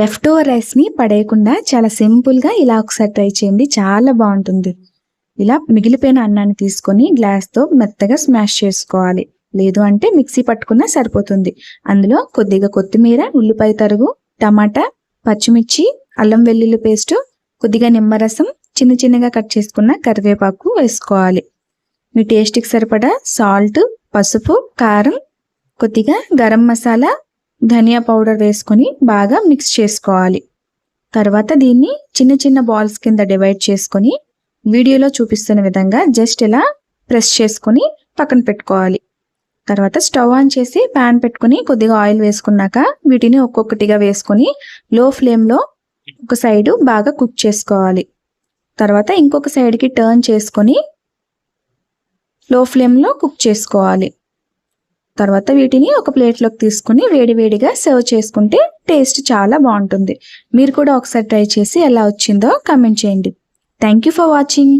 Left over రైస్ని పడేయకుండా చాలా సింపుల్గా ఇలా ఒకసారి ట్రై చేయండి. చాలా బాగుంటుంది. ఇలా మిగిలిపోయిన అన్నాన్ని తీసుకొని గ్లాస్తో మెత్తగా స్మాష్ చేసుకోవాలి. లేదు అంటే మిక్సీ పట్టుకున్నా సరిపోతుంది. అందులో కొద్దిగా కొత్తిమీర ఉల్లిపాయ తరుగు టమాటా పచ్చిమిర్చి అల్లం వెల్లుల్లి పేస్ట్ కొద్దిగా నిమ్మరసం చిన్న చిన్నగా కట్ చేసుకున్న కరివేపాకు వేసుకోవాలి. మీ టేస్ట్కి సరిపడా సాల్ట్ పసుపు కారం కొద్దిగా గరం మసాలా ధనియా పౌడర్ వేసుకొని బాగా మిక్స్ చేసుకోవాలి. తర్వాత దీన్ని చిన్న చిన్న బాల్స్ కింద డివైడ్ చేసుకొని వీడియోలో చూపిస్తున్న విధంగా జస్ట్ ఇలా ప్రెస్ చేసుకొని పక్కన పెట్టుకోవాలి. తర్వాత స్టవ్ ఆన్ చేసి ప్యాన్ పెట్టుకొని కొద్దిగా ఆయిల్ వేసుకున్నాక వీటిని ఒక్కొక్కటిగా వేసుకొని లో ఫ్లేమ్లో ఒక సైడు బాగా కుక్ చేసుకోవాలి. తర్వాత ఇంకొక సైడ్కి టర్న్ చేసుకొని లో ఫ్లేమ్లో కుక్ చేసుకోవాలి. తర్వాత వీటిని ఒక ప్లేట్లోకి తీసుకుని వేడివేడిగా సర్వ్ చేసుకుంటే టేస్ట్ చాలా బాగుంటుంది. మీరు కూడా ఒకసారి ట్రై చేసి ఎలా వచ్చిందో కమెంట్ చేయండి. Thank you for watching